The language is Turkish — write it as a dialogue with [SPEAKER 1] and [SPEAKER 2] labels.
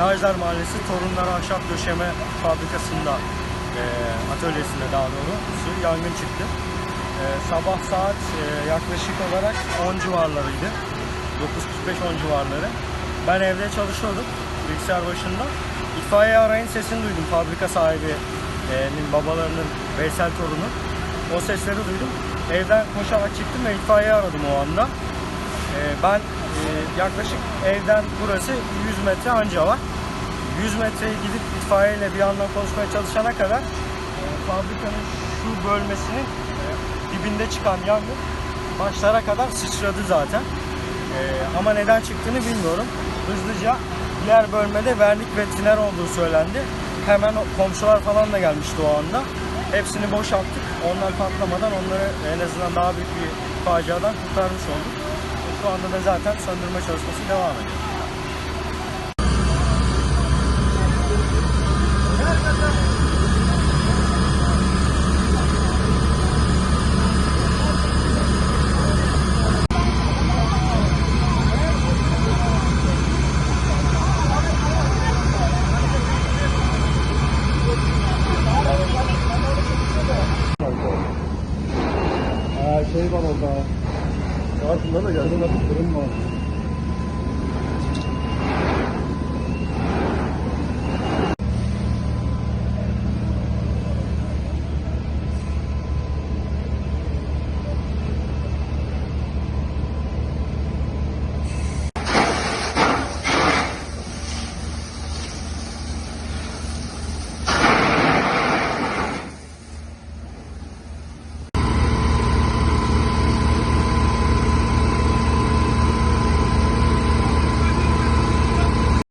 [SPEAKER 1] Yağcılar Mahallesi Torunlar Ahşap Döşeme Fabrikası'nda e, atölyesinde daha doğrusu yangın çıktı. E, sabah saat e, yaklaşık olarak 10 civarlarıydı. 9.45-10 civarları. Ben evde çalışıyordum bilgisayar başında. İtfaiye arayın sesini duydum fabrika sahibinin babalarının Veysel torunu. O sesleri duydum. Evden koşarak çıktım ve itfaiye aradım o anda. Ee, ben e, yaklaşık evden burası 100 metre anca var. 100 metreye gidip itfaiyeyle bir yandan konuşmaya çalışana kadar e, fabrikanın şu bölmesinin e, dibinde çıkan yangın başlara kadar sıçradı zaten. Ama neden çıktığını bilmiyorum. Hızlıca diğer bölmede vernik ve tiner olduğu söylendi. Hemen komşular falan da gelmişti o anda. Hepsini boşalttık. Onlar patlamadan onları en azından daha büyük bir faciadan kurtarmış olduk. Şu anda da zaten söndürme çalışması devam ediyor.
[SPEAKER 2] Şey var orada. Karşında da geldi. Fırın var.